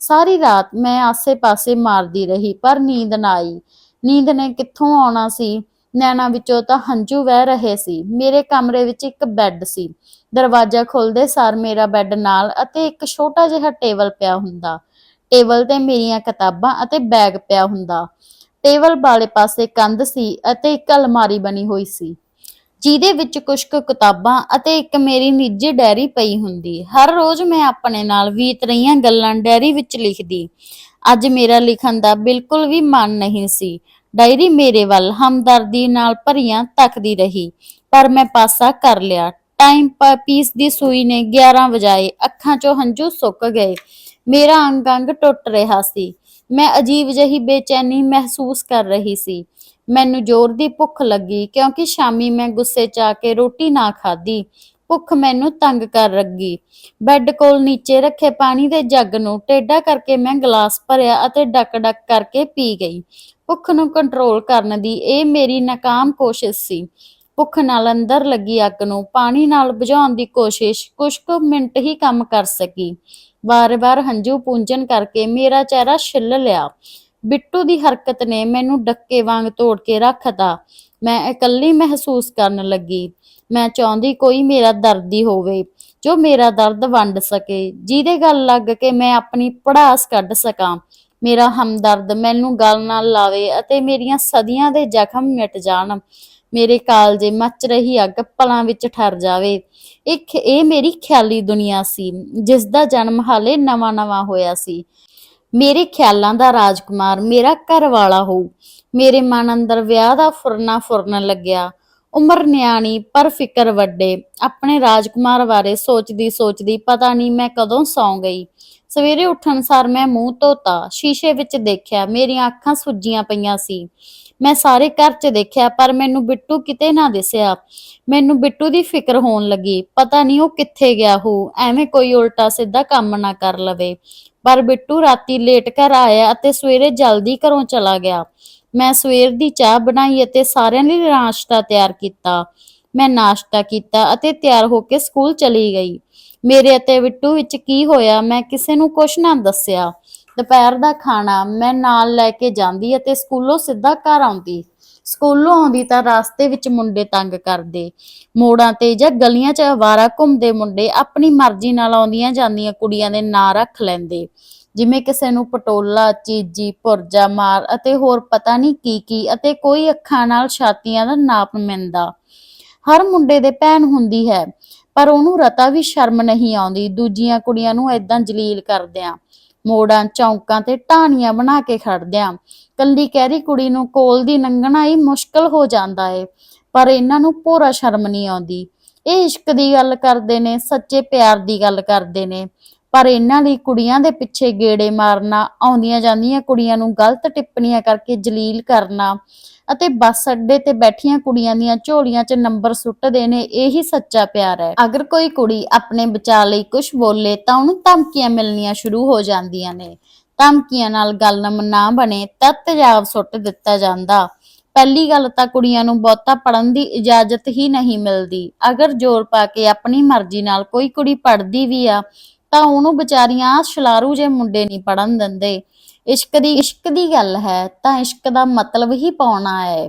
ਸਾਰੀ ਰਾਤ ਮੈਂ ਆਸੇ-ਪਾਸੇ ਮਾਰਦੀ ਰਹੀ, ਪਰ ਨੀਂਦ ਨਾ ਆਈ। ਨੀਂਦ ਨੇ ਕਿੱਥੋਂ ਆਉਣਾ ਸੀ? ਨੈਣਾ ਵਿੱਚੋਂ ਤਾਂ ਹੰਝੂ ਵਹਿ ਰਹੇ ਸੀ। ਮੇਰੇ ਕਮਰੇ ਵਿੱਚ ਇੱਕ ਬੈੱਡ ਸੀ। ਦਰਵਾਜ਼ਾ ਖੁੱਲਦੇ ਸਾਰ ਮੇਰਾ ਬੈੱਡ ਨਾਲ ਅਤੇ ਇੱਕ ਛੋਟਾ ਜਿਹਾ ਟੇਬਲ ਪਿਆ ਹੁੰਦਾ। ਟੇਬਲ ਤੇ ਮੇਰੀਆਂ ਕਿਤਾਬਾਂ ਅਤੇ ਬੈਗ ਪਿਆ ਹੁੰਦਾ। ਟੇਬਲ ਵਾਲੇ ਪਾਸੇ ਕੰਧ ਸੀ ਅਤੇ ਇੱਕ ਅਲਮਾਰੀ ਬਣੀ ਹੋਈ ਸੀ, ਜਿਹਦੇ ਵਿੱਚ ਕੁਝ ਕੁ ਕਿਤਾਬਾਂ ਅਤੇ ਇੱਕ ਮੇਰੀ ਨਿੱਜੀ ਡਾਇਰੀ ਪਈ ਹੁੰਦੀ। ਹਰ ਰੋਜ਼ ਮੈਂ ਆਪਣੇ ਨਾਲ ਬੀਤ ਰਹੀਆਂ ਗੱਲਾਂ ਡਾਇਰੀ ਵਿੱਚ ਲਿਖਦੀ। ਅੱਜ ਮੇਰਾ ਲਿਖਣ ਦਾ ਬਿਲਕੁਲ ਵੀ ਮਨ ਨਹੀਂ ਸੀ। ਡਾਇਰੀ ਮੇਰੇ ਵੱਲ ਹਮਦਰਦੀ ਨਾਲ ਭਰੀਆਂ ਤੱਕਦੀ ਰਹੀ, ਪਰ ਮੈਂ ਪਾਸਾ ਕਰ ਲਿਆ। ਟਾਈਮ ਪੀਸ ਦੀ ਸੂਈ ਨੇ 11 ਵਜਾਏ, ਅੱਖਾਂ 'ਚੋਂ ਹੰਝੂ ਸੁੱਕ ਗਏ। ਮੇਰਾ ਅੰਗ ਅੰਗ ਟੁੱਟ ਰਿਹਾ ਸੀ। ਮੈਂ ਅਜੀਬ ਜਿਹੀ ਬੇਚੈਨੀ ਮਹਿਸੂਸ ਕਰ ਰਹੀ ਸੀ। ਮੈਨੂੰ ਜ਼ੋਰ ਦੀ ਭੁੱਖ ਲੱਗੀ ਕਿਉਂਕਿ ਸ਼ਾਮੀ ਮੈਂ ਗੁੱਸੇ 'ਚ ਆ ਕੇ ਰੋਟੀ ਨਾ ਖਾਧੀ। ਭੁੱਖ ਮੈਨੂੰ ਤੰਗ ਕਰ ਲੱਗੀ ਬੈੱਡ ਕੋਲ ਨੀਚੇ ਰੱਖੇ ਪਾਣੀ ਦੇ ਜੱਗ ਨੂੰ ਟੇਢਾ ਕਰਕੇ ਮੈਂ ਗਲਾਸ ਭਰਿਆ ਅਤੇ ਡੱਕ-ਡੱਕ ਕਰਕੇ ਪੀ ਗਈ। ਭੁੱਖ ਨੂੰ ਕੰਟਰੋਲ ਕਰਨ ਦੀ ਇਹ ਮੇਰੀ ਨਾਕਾਮ ਕੋਸ਼ਿਸ਼ ਸੀ। ਭੁੱਖ ਨਾਲ ਅੰਦਰ ਲੱਗੀ ਅੱਗ ਨੂੰ ਪਾਣੀ ਨਾਲ ਬੁਝਾਉਣ ਦੀ ਕੋਸ਼ਿਸ਼ ਕੁਝ ਕੁ ਮਿੰਟ ਹੀ ਕੰਮ ਕਰ ਸਕੀ। ਵਾਰ-ਵਾਰ ਹੰਝੂ ਪੂੰਝਣ ਕਰਕੇ ਮੇਰਾ ਚਿਹਰਾ ਛਿੱਲ ਲਿਆ। ਬਿੱਟੂ ਦੀ ਹਰਕਤ ਨੇ ਮੈਨੂੰ ਡੱਕੇ ਵਾਂਗ ਤੋੜ ਕੇ ਰੱਖਤਾ। ਮੈਂ ਇਕੱਲੀ ਮਹਿਸੂਸ ਕਰਨ ਲੱਗੀ। ਮੈਂ ਚਾਹੁੰਦੀ ਕੋਈ ਮੇਰਾ ਦਰਦੀ ਹੋਵੇ, ਜੋ ਮੇਰਾ ਦਰਦ ਵੰਡ ਸਕੇ। ਜਿਹਦੇ ਗੱਲ ਲੱਗ ਕੇ ਮੈਂ ਆਪਣੀ ਪੜਾਸ ਕੱਢ ਸਕਾਂ। ਮੇਰਾ ਹਮਦਰਦ ਮੈਨੂੰ ਗੱਲ ਨਾਲ ਲਾਵੇ ਅਤੇ ਮੇਰੀਆਂ ਸਦੀਆਂ ਦੇ ਜ਼ਖਮ ਮਿਟ ਜਾਣ। ਮੇਰੇ ਕਾਲਜੇ ਮੱਚ ਰਹੀ ਅੱਗ ਪਲਾਂ ਵਿੱਚ ਠਰ ਜਾਵੇ। ਇੱਕ ਇਹ ਮੇਰੀ ਖਿਆਲੀ ਦੁਨੀਆ ਸੀ ਜਿਸ ਦਾ ਜਨਮ ਹਾਲੇ ਨਵਾਂ-ਨਵਾਂ ਹੋਇਆ ਸੀ। ਮੇਰੇ ਖਿਆਲਾਂ ਦਾ ਰਾਜਕੁਮਾਰ ਮੇਰਾ ਘਰ ਵਾਲਾ ਹੋਊ। ਮੇਰੇ ਮਨ ਅੰਦਰ ਵਿਆਹ ਦਾ ਫੁਰਨਾ ਫੁਰਨ ਲੱਗਿਆ। ਉਮਰ ਨਿਆਣੀ, ਪਰ ਫਿਕਰ ਵੱਡੇ। ਆਪਣੇ ਰਾਜਕੁਮਾਰ ਬਾਰੇ ਸੋਚਦੀ ਸੋਚਦੀ ਪਤਾ ਨਹੀਂ ਮੈਂ ਕਦੋਂ ਸੌਂ ਗਈ। ਸਵੇਰੇ ਉੱਠਣ ਸਾਰ ਮੈਂ ਮੂੰਹ ਧੋਤਾ। ਸ਼ੀਸ਼ੇ ਵਿੱਚ ਦੇਖਿਆ ਮੇਰੀਆਂ ਅੱਖਾਂ ਸੁੱਜੀਆਂ ਪਈਆਂ ਸੀ। ਮੈਂ ਸਾਰੇ ਘਰ 'ਚ ਦੇਖਿਆ, ਪਰ ਮੈਨੂੰ ਬਿੱਟੂ ਕਿਤੇ ਨਾ ਦਿਸਿਆ। ਮੈਨੂੰ ਬਿੱਟੂ ਦੀ ਫਿਕਰ ਹੋਣ ਲੱਗੀ। ਪਤਾ ਨਹੀਂ ਉਹ ਕਿੱਥੇ ਗਿਆ ਹੋ ਐਵੇਂ ਕੋਈ ਉਲਟਾ ਸਿੱਧਾ ਕੰਮ ਨਾ ਕਰ ਲਵੇ। ਪਰ ਬਿੱਟੂ ਰਾਤੀ ਲੇਟ ਘਰ ਆਇਆ ਅਤੇ ਸਵੇਰੇ ਜਲਦੀ ਘਰੋਂ ਚਲਾ ਗਿਆ। ਮੈਂ ਸਵੇਰ ਦੀ ਚਾਹ ਬਣਾਈ ਅਤੇ ਸਾਰਿਆਂ ਲਈ ਨਾਸ਼ਤਾ ਤਿਆਰ ਕੀਤਾ। ਮੈਂ ਨਾਸ਼ਤਾ ਕੀਤਾ ਅਤੇ ਤਿਆਰ ਹੋ ਕੇ ਸਕੂਲ ਚਲੀ ਗਈ। ਮੇਰੇ ਅਤੇ ਬਿੱਟੂ ਵਿੱਚ ਕੀ ਹੋਇਆ, ਮੈਂ ਕਿਸੇ ਨੂੰ ਕੁਛ ਨਾ ਦੱਸਿਆ। ਦੁਪਹਿਰ ਦਾ ਖਾਣਾ ਮੈਂ ਨਾਲ ਲੈ ਕੇ ਜਾਂਦੀ ਅਤੇ ਸਕੂਲੋਂ ਸਿੱਧਾ ਘਰ ਆਉਂਦੀ। ਸਕੂਲੋਂ ਆਉਂਦੀ ਤਾਂ ਰਸਤੇ ਵਿੱਚ ਮੁੰਡੇ ਤੰਗ ਕਰਦੇ। ਮੋੜਾਂ ਤੇ ਜਾਂ ਗਲੀਆਂ 'ਚ ਆਵਾਰਾ ਘੁੰਮਦੇ ਮੁੰਡੇ ਆਪਣੀ ਮਰਜ਼ੀ ਨਾਲ ਆਉਂਦੀਆਂ ਜਾਂਦੀਆਂ ਕੁੜੀਆਂ ਦੇ ਨਾਂ ਰੱਖ ਲੈਂਦੇ। ਜਿਵੇਂ ਕਿਸੇ ਨੂੰ ਪਟੋਲਾ, ਚੀਜੀ, ਪੁਰਜਾ ਮਾਰ ਅਤੇ ਹੋਰ ਪਤਾ ਨਹੀਂ ਕੀ ਕੀ ਅਤੇ ਕੋਈ ਅੱਖਾਂ ਨਾਲ ਛਾਤੀਆਂ ਦਾ ਨਾਪ ਮਿਲਦਾ ਹਰ ਮੁੰਡੇ ਦੇ ਭੈਣ ਹੁੰਦੀ ਹੈ, ਪਰ ਉਹਨੂੰ ਰਤਾ ਵੀ ਸ਼ਰਮ ਨਹੀਂ ਆਉਂਦੀ। ਦੂਜੀਆਂ ਕੁੜੀਆਂ ਨੂੰ ਐਦਾਂ ਜਲੀਲ ਕਰਦਿਆਂ ਮੋੜਾਂ, ਚੌਂਕਾਂ ਤੇ ਢਾਣੀਆਂ ਬਣਾ ਕੇ ਖੜਦਿਆਂ ਕੱਲੀ ਕਹਿਰੀ ਕੁੜੀ ਨੂੰ ਕੋਲ ਦੀ ਲੰਘਣਾ ਹੀ ਮੁਸ਼ਕਲ ਹੋ ਜਾਂਦਾ ਏ, ਪਰ ਇਹਨਾਂ ਨੂੰ ਭੋਰਾ ਸ਼ਰਮ ਨਹੀਂ ਆਉਂਦੀ। ਇਹ ਇਸ਼ਕ ਦੀ ਗੱਲ ਕਰਦੇ ਨੇ, ਸੱਚੇ ਪਿਆਰ ਦੀ ਗੱਲ ਕਰਦੇ ਨੇ। ਪਰ ਇਹਨਾਂ ਲਈ ਕੁੜੀਆਂ ਦੇ ਪਿੱਛੇ ਗੇੜੇ ਮਾਰਨਾ, ਆਉਂਦੀਆਂ ਜਾਂਦੀਆਂ ਕੁੜੀਆਂ ਨੂੰ ਗਲਤ ਟਿੱਪਣੀਆਂ ਕਰਕੇ ਜਲੀਲ ਕਰਨਾ ਅਤੇ ਬੱਸ ਅੱਡੇ ਤੇ ਬੈਠੀਆਂ ਕੁੜੀਆਂ ਦੀਆਂ ਝੋਲੀਆਂ 'ਚ ਨੰਬਰ ਸੁੱਟਦੇ ਨੇ, ਇਹੀ ਸੱਚਾ ਪਿਆਰ ਹੈ। ਅਗਰ ਕੋਈ ਕੁੜੀ ਆਪਣੇ ਬਚਾਅ ਲਈ ਕੁਝ ਬੋਲੇ ਤਾਂ ਉਹਨੂੰ ਧਮਕੀਆਂ ਮਿਲਣੀਆਂ ਸ਼ੁਰੂ ਹੋ ਜਾਂਦੀਆਂ ਨੇ। ਧਮਕੀਆਂ ਨਾਲ ਗੱਲ ਨਾ ਬਣੇ ਤਾਂ ਤੇਜ਼ਾਬ ਸੁੱਟ ਦਿੱਤਾ ਜਾਂਦਾ। ਪਹਿਲੀ ਗੱਲ ਤਾਂ ਕੁੜੀਆਂ ਨੂੰ ਬਹੁਤਾ ਪੜਨ ਦੀ ਇਜਾਜ਼ਤ ਹੀ ਨਹੀਂ ਮਿਲਦੀ। ਅਗਰ ਜ਼ੋਰ ਪਾ ਕੇ ਆਪਣੀ ਮਰਜ਼ੀ ਨਾਲ ਕੋਈ ਕੁੜੀ ਪੜਦੀ ਵੀ ਆ ਤਾਂ ਉਹਨੂੰ ਵਿਚਾਰੀਆਂ ਛਲਾਰੂ ਜੇ ਮੁੰਡੇ ਨਹੀਂ ਪੜਨ ਦਿੰਦੇ। ਇਸ਼ਕ ਦੀ ਇਸ਼ਕ ਦੀ ਗੱਲ ਹੈ, ਤਾਂ ਇਸ਼ਕ ਦਾ ਮਤਲਬ ਹੀ ਪਾਉਣਾ ਹੈ।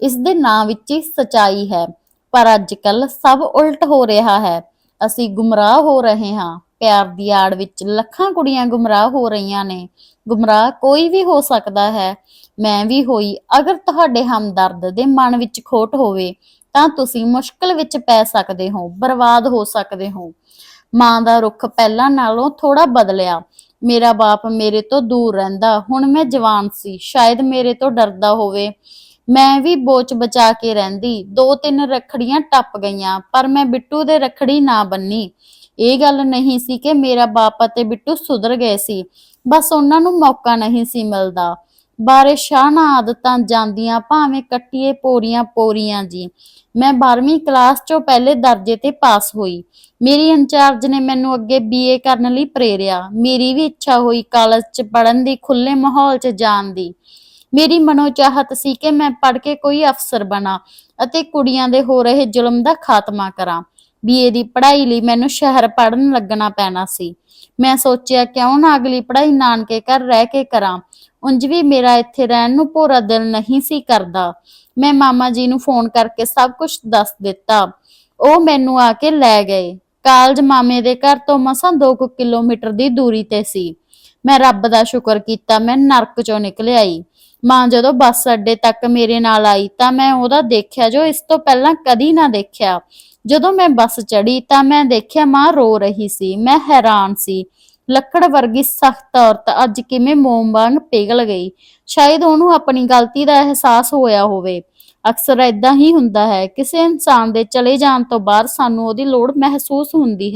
ਇਸ ਦੇ ਨਾਂ ਵਿੱਚ ਹੀ ਸਚਾਈ ਹੈ, ਪਰ ਅੱਜ ਕੱਲ ਸਭ ਉਲਟ ਹੋ ਰਿਹਾ ਹੈ। ਅਸੀਂ ਗੁੰਮਰਾਹ ਹੋ ਰਹੇ ਹਾਂ। ਪਿਆਰ ਦੀ ਆੜ ਵਿੱਚ ਲੱਖਾਂ ਕੁੜੀਆਂ ਗੁੰਮਰਾਹ ਹੋ ਰਹੀਆਂ ਨੇ। ਗੁੰਮਰਾਹ ਕੋਈ ਵੀ ਹੋ ਸਕਦਾ ਹੈ। ਮੈਂ ਵੀ ਹੋਈ, ਅਗਰ ਤੁਹਾਡੇ ਹਮਦਰਦ ਦੇ ਮਨ ਵਿੱਚ ਖੋਟ ਹੋਵੇ, ਤਾਂ ਤੁਸੀਂ ਮੁਸ਼ਕਲ ਵਿੱਚ ਪੈ ਸਕਦੇ ਹੋ, ਬਰਬਾਦ ਹੋ ਸਕਦੇ ਹੋ। ਮਾਂ ਦਾ ਰੁੱਖ ਪਹਿਲਾਂ ਨਾਲੋਂ ਥੋੜਾ ਬਦਲਿਆ। ਮੇਰਾ ਬਾਪ ਮੇਰੇ ਤੋਂ ਦੂਰ ਰਹਿੰਦਾ। ਹੁਣ ਮੈਂ ਜਵਾਨ ਸੀ। ਸ਼ਾਇਦ ਮੇਰੇ ਤੋਂ ਡਰਦਾ ਹੋਵੇ। ਮੈਂ ਵੀ ਬੋਚ ਬਚਾ ਕੇ ਰਹਿੰਦੀ। ਦੋ ਤਿੰਨ ਰਖੜੀਆਂ ਟੱਪ ਗਈਆਂ, ਪਰ ਮੈਂ ਬਿੱਟੂ ਦੇ ਰਖੜੀ ਨਾ ਬੰਨੀ। ਇਹ ਗੱਲ ਨਹੀਂ ਸੀ ਕਿ ਮੇਰਾ ਬਾਪ ਅਤੇ ਬਿੱਟੂ ਸੁਧਰ ਗਏ ਸੀ। ਬਸ ਉਹਨਾਂ ਨੂੰ ਮੌਕਾ ਨਹੀਂ ਸੀ ਮਿਲਦਾ। ਬਾਰੇ ਸ਼ਾਨਾ ਆਦਤਾਂ ਜਾਂਦੀਆਂ, ਭਾਵੇਂ ਕੱਟੀਏ ਪੋਰੀਆਂ ਪੋਰੀਆਂ ਜੀ। ਮੈਂ 12ਵੀਂ ਕਲਾਸ ਚੋਂ ਪਹਿਲੇ ਦਰਜੇ ਤੇ ਪਾਸ ਹੋਈ। ਮੇਰੀ ਇੰਚਾਰਜ ਨੇ ਮੈਨੂੰ ਅੱਗੇ ਬੀਏ ਕਰਨ ਲਈ ਪ੍ਰੇਰਿਆ। ਮੇਰੀ ਵੀ ਇੱਛਾ ਹੋਈ ਕਾਲਜ 'ਚ ਪੜਨ ਦੀ ਖੁੱਲੇ ਮਾਹੌਲ 'ਚ ਜਾਣ ਦੀ। ਮੇਰੀ ਮਨੋਚਾਹਤ ਸੀ ਕਿ ਮੈਂ ਪੜ ਕੇ ਕੋਈ ਅਫਸਰ ਬਣਾ ਅਤੇ ਕੁੜੀਆਂ ਦੇ ਹੋ ਰਹੇ ਜ਼ੁਲਮ ਦਾ ਖਾਤਮਾ ਕਰਾਂ। ਬੀਏ ਦੀ ਪੜ੍ਹਾਈ ਲਈ ਮੈਨੂੰ ਸ਼ਹਿਰ ਪੜਨ ਲੱਗਣਾ ਪੈਣਾ ਸੀ। ਮੈਂ ਸੋਚਿਆ ਕਿਉਂ ਨਾ ਅਗਲੀ ਪੜ੍ਹਾਈ ਨਾਨਕੇ ਘਰ ਰਹਿ ਕੇ ਕਰਾਂ। ਉਂਝ ਵੀ ਮੇਰਾ ਇੱਥੇ ਰਹਿਣ ਨੂੰ ਪੂਰਾ ਦਿਲ ਨਹੀਂ ਸੀ ਕਰਦਾ। ਮੈਂ ਮਾਮਾ ਜੀ ਨੂੰ ਫੋਨ ਕਰਕੇ ਸਭ ਕੁਝ ਦੱਸ ਦਿੱਤਾ। ਉਹ ਮੈਨੂੰ ਆ ਕੇ ਲੈ ਗਏ। ਕਾਲਜ ਮਾਮੇ ਦੇ ਘਰ ਤੋਂ ਮਸਾਂ 2 ਕਿਲੋਮੀਟਰ ਦੀ ਦੂਰੀ ਤੇ ਸੀ। ਮੈਂ ਰੱਬ ਦਾ ਸ਼ੁਕਰ ਕੀਤਾ ਮੈਂ ਨਰਕ ਚੋਂ ਨਿਕਲ ਆਈ ਮਾਂ ਜਦੋਂ ਬੱਸ ਅੱਡੇ ਤੱਕ ਮੇਰੇ ਨਾਲ ਆਈ ਤਾਂ ਮੈਂ ਉਹਦਾ ਦੇਖਿਆ ਜੋ ਇਸ ਤੋਂ ਪਹਿਲਾਂ ਕਦੀ ਨਾ ਦੇਖਿਆ। ਜਦੋਂ ਮੈਂ ਬੱਸ ਚੜੀ ਤਾਂ ਮੈਂ ਦੇਖਿਆ ਮਾਂ ਰੋ ਰਹੀ ਸੀ, ਮੈਂ ਹੈਰਾਨ ਸੀ। ਲੱਕੜ ਵਰਗੀ ਸਖਤ ਔਰਤ ਅੱਜ ਕਿਵੇਂ ਮੋਮ ਵਾਂਗ ਪਿਘਲ ਗਈ। ਸ਼ਾਇਦ ਉਹਨੂੰ ਆਪਣੀ ਗਲਤੀ ਦਾ ਅਹਿਸਾਸ ਹੋਇਆ ਹੋਵੇ। ਅਕਸਰ ਇਦਾਂ ਹੀ ਹੁੰਦਾ ਹੈ, ਕਿਸੇ ਇਨਸਾਨ ਦੇ ਚਲੇ ਜਾਣ ਤੋਂ ਬਾਅਦ ਸਾਨੂੰ ਉਹਦੀ ਲੋੜ ਮਹਿਸੂਸ ਹੁੰਦੀ ਹੈ।